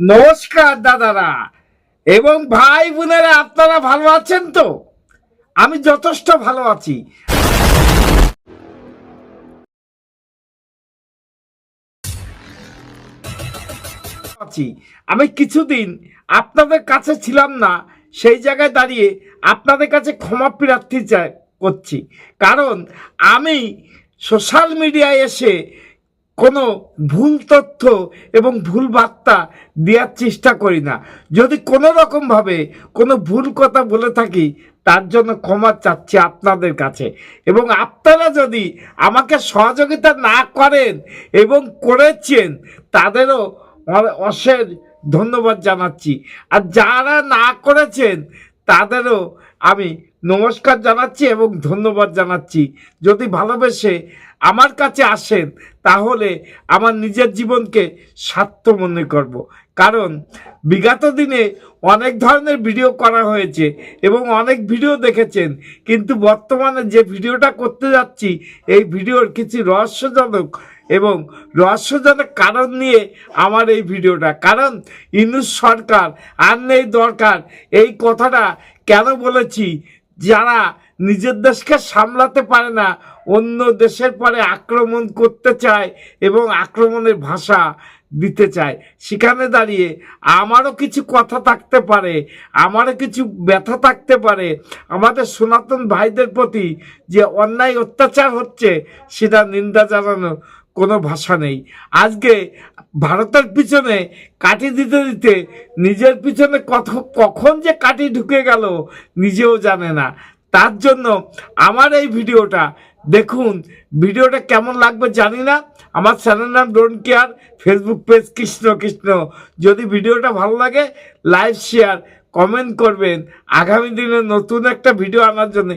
নমস্কার, দাদারা। এবং ভাই বোনেরা, আপনারা ভালো আছেন তো? আমি যথেষ্ট ভালো আছি। আছি। আমি কিছুদিন আপনাদের কাছে ছিলাম না, সেই জায়গায় দাঁড়িয়ে আপনাদের কাছে ক্ষমা প্রার্থী চাই করছি। কারণ আমি সোশ্যাল মিডিয়ায় এসে কোনো ভুল তথ্য এবং ভুল বার্তা দেওয়ার চেষ্টা করি না। যদি কোনো রকমভাবে কোনো ভুল কথা বলে থাকি, তার জন্য ক্ষমা চাচ্ছি আপনাদের কাছে। এবং আপনারা যদি আমাকে সহযোগিতা না করেন এবং করেছেন, তাদেরও অশেষ ধন্যবাদ জানাচ্ছি। আর যারা না করেছেন, তাদেরও আমি নমস্কার জানাচ্ছি এবং ধন্যবাদ জানাচ্ছি। যদি ভালোবেসে আমার কাছে আসেন, তাহলে আমার নিজের জীবনকে স্বার্থ মনে করব। কারণ বিগত দিনে অনেক ধরনের ভিডিও করা হয়েছে এবং অনেক ভিডিও দেখেছেন, কিন্তু বর্তমানে যে ভিডিওটা করতে যাচ্ছি, এই ভিডিওর কিছু রহস্যজনক এবং রহস্যজনক কারণ নিয়ে আমার এই ভিডিওটা। কারণ ইনুস সরকার আর নেই দরকার, এই কথাটা কেন বলেছি? যারা নিজের দেশকে সামলাতে পারে না, অন্য দেশের পরে আক্রমণ করতে চায় এবং আক্রমণের ভাষা দিতে চায়। সেখানে দাঁড়িয়ে আমারও কিছু কথা থাকতে পারে, আমারও কিছু ব্যথা থাকতে পারে। আমাদের সনাতন ভাইদের প্রতি যে অন্যায় অত্যাচার হচ্ছে, সেটা নিন্দা জানানোর কোনো ভাষা নেই। আজকে ভারতের পিছনে কাটি দিতে দিতে নিজের পিছনে কত কখন যে কাটি ঢুকে গেল নিজেও জানে না। তার জন্য আমার এই ভিডিওটা, দেখুন, ভিডিওটা কেমন লাগবে জানি না। আমার চ্যানেল নাম don't care, Facebook page Krishna Krishna. যদি ভিডিওটা ভালো লাগে, লাইক, শেয়ার, কমেন্ট করবেন। আগামী দিনে নতুন একটা ভিডিও আনার জন্য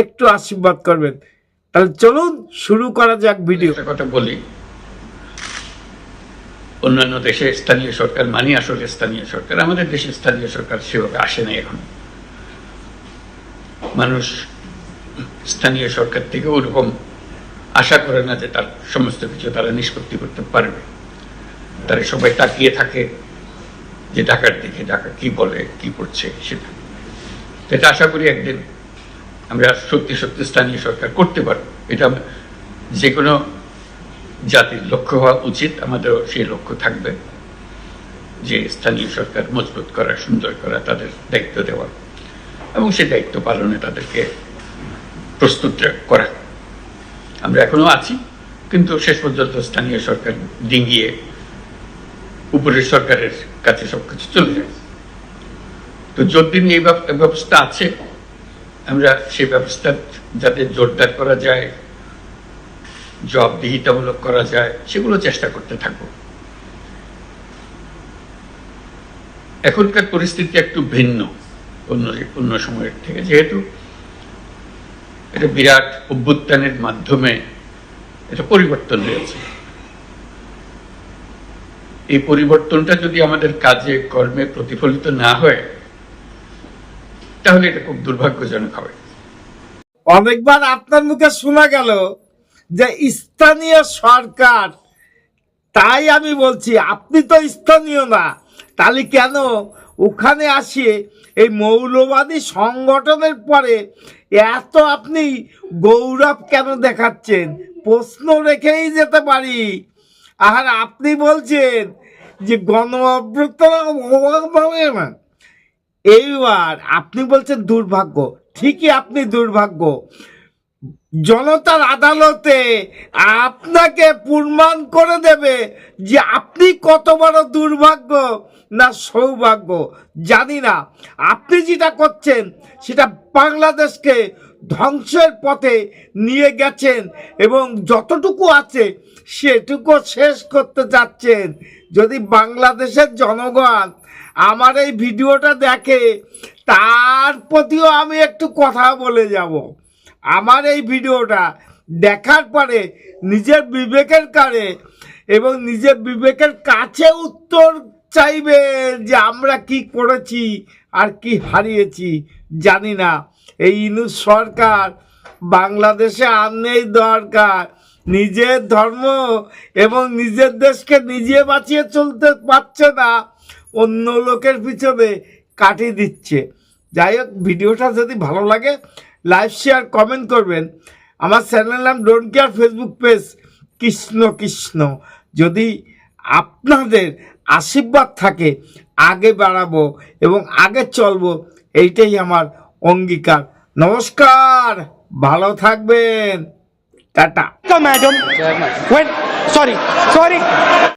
একটু আশীর্বাদ করবেন। তাহলে চলুন শুরু করা যাক ভিডিও। কথা বলি। অন্যান্য দেশে স্থানীয় সরকার, মানি আসলে স্থানীয় সরকার, আমাদের দেশে স্থানীয় সরকার সেভাবে আসে না এখন। মানুষ স্থানীয় সরকার থেকে ওরকম আশা করে না যে তার সমস্ত কিছু তারা নিষ্পত্তি করতে পারবে। তারা সবাই তাকিয়ে থাকে যে ঢাকার দিকে ঢাকা কি বলে, কি করছে সেটা। এটা আশা করি একদিন আমরা সত্যি সত্যি স্থানীয় সরকার করতে পারব। এটা যে কোনো জাতির লক্ষ্য হওয়া উচিত, আমাদেরও সেই লক্ষ্য থাকবে যে স্থানীয় সরকার মজবুত করা, সুন্দর করা, তাদের দায়িত্ব দেওয়া এবং সেই দায়িত্ব পালনে তাদেরকে প্রস্তুত করা। আমরা এখনও আছি, কিন্তু শেষ পর্যন্ত স্থানীয় সরকার ডিঙ্গিয়ে উপরের সরকারের কাছে সবকিছু চলে যায়। তো যতদিন এই ব্যব- ব্যবস্থা আছে আমরা সেই ব্যবস্থা যাতে জোরদার করা যায়, জবাবদিহিতামূলক করা যায়, সেগুলো চেষ্টা করতে থাকব এখনকার পরিস্থিতি একটু ভিন্ন অন্য অন্য সময়ের থেকে। যেহেতু এটা বিরাট অভ্যুত্থানের মাধ্যমে এটা পরিবর্তন হয়েছে। এই পরিবর্তনটা যদি আমাদের কাজে, কর্মে প্রতিফলিত না হয় তাহলে এটা খুব দুর্ভাগ্যজনক হবে। অনেকবার আপনার মুখে শোনা গেল যে স্থানীয় সরকার, তাই আমি বলছি, আপনি তো স্থানীয় না, তাহলে কেন ওখানে আসিয়ে এই মৌলবাদী সংগঠনের পরে এত আপনি গৌরব কেন দেখাচ্ছেন? প্রশ্ন রেখেই যেতে পারি। আর আপনি বলছেন যে গণ অভ্যুত্থান এইবার আপনি বলছেন দুর্ভাগ্য। ঠিকই আপনি দুর্ভাগ্য। জনতার আদালতে আপনাকে প্রমাণ করে দেবে যে আপনি কত বড় দুর্ভাগ্য না সৌভাগ্য। জানি না। আপনি যেটা করছেন, সেটা বাংলাদেশকে ধ্বংসের পথে নিয়ে গেছেন এবং যতটুকু আছে সেটুকু শেষ করতে যাচ্ছেন। যদি বাংলাদেশের জনগণ আমার এই ভিডিওটা দেখে, তার প্রতিও আমি একটু কথা বলে যাব। আমার এই ভিডিওটা দেখার পরে নিজের বিবেকের কারে এবং নিজের বিবেকের কাছে উত্তর চাইবে যে আমরা কি করেছি আর কি হারিয়েছি, জানি না। এই ইনু সরকার বাংলাদেশে আর নেই দরকার। নিজের ধর্ম এবং নিজের দেশকে নিজে বাঁচিয়ে চলতে পারছে না। অন্য লোকের পিছনে কাটিয়ে দিচ্ছে। যাই হোক ভিডিওটা যদি ভালো লাগে লাইভ শেয়ার কমেন্ট করবেন। আমার চ্যানেল নাম don't care Facebook page Krishna Krishna. যদি আপনাদের আশীর্বাদ থাকে আগে বাড়াবো এবং আগে চলবো এইটাই আমার অঙ্গীকার। নমস্কার ভালো থাকবেন। টাটা। Madam sorry sorry.